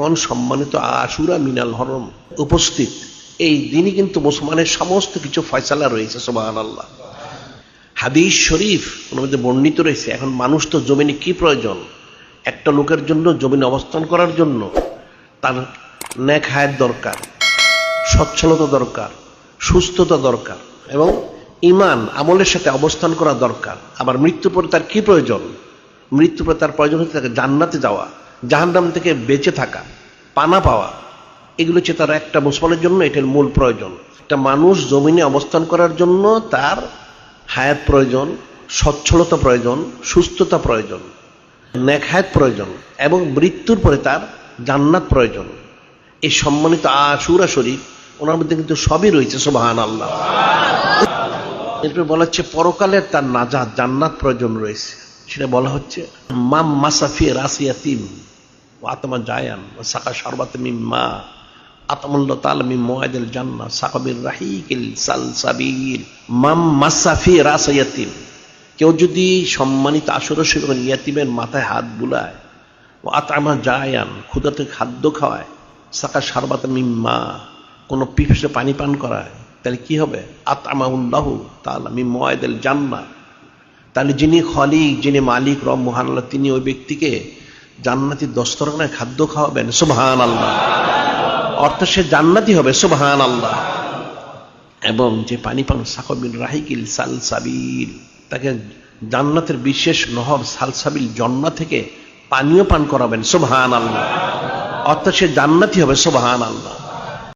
এখন সম্মানিত আশুরা মিনাল হরম উপস্থিত। এই দিনই কিন্তু মুসলমানের সমস্ত কিছু ফয়সালা রয়েছে সোবাহান আল্লাহ হাদিস শরীফ মধ্যে বর্ণিত রয়েছে, এখন মানুষ তো জমিনে কি প্রয়োজন? একটা লোকের জন্য জমিনে অবস্থান করার জন্য তার ন্যাক হায়াত দরকার, সচ্ছলতা দরকার, সুস্থতা দরকার এবং ইমান আমলের সাথে অবস্থান করা দরকার। আবার মৃত্যুর পরে তার কি প্রয়োজন? মৃত্যুর পরে তার প্রয়োজন হচ্ছে তাকে জান্নাতে যাওয়া। জাহান্নাম থেকে বেঁচে থাকা, পানা পাওয়া, এগুলো হচ্ছে তার একটা মুসলমানের জন্য, এটার মূল প্রয়োজন। একটা মানুষ জমিনে অবস্থান করার জন্য তার হায়াত প্রয়োজন, সচ্ছলতা প্রয়োজন, সুস্থতা প্রয়োজন ন্যাক হায়াত প্রয়োজন, এবং মৃত্যুর পরে তার জান্নাত প্রয়োজন। এই সম্মানিত আশুরা শরীফ, ওনার মধ্যে কিন্তু সবই রয়েছে সোবাহান আল্লাহ এরপরে বলা হচ্ছে পরকালের তার নাজাত, জান্নাত প্রয়োজন রয়েছে। সেটা বলা হচ্ছে, মাম মাসাফি রাসিয়াতিম ও জায়ান ও সাকা সর্বাত মিম্মা আতমুল্লাহ তাআলা মিন মুআদিল জান্নাহ সাকাবির রাহিকিল সালসাবিল, মাম মাসাফি রাসিয়াতিম কেউ যদি সম্মানিত আসর সেবন ইয়াতিমের মাথায় হাত বুলায়, ও আতামা জায়ান ক্ষুদাতে খাদ্য খাওয়ায়, সাকা সারবাত মিম্মা, কোনো পিপসে পানি পান করায়, তাহলে কি হবে? আতামাউল্লাহ তাআলা মিন মুআদিল জান্নাহ। তাহলে যিনি খলিক, যিনি মালিক, রব মহান তিনি ওই ব্যক্তিকে জান্নাতি দস্তরখানায় খাদ্য খাওয়াবেন সুবহান আল্লাহ অর্থাৎ সে জান্নাতি হবে সুবহান আল্লাহ এবং যে পানি পান সাকবিন রাহিকিল সালসাবিল, তাকে জান্নাতের বিশেষ নহর সালসাবিল জন্না থেকে পানীয় পান করাবেন সুবহান আল্লাহ অর্থাৎ সে জান্নাতি হবে সুবহান আল্লাহ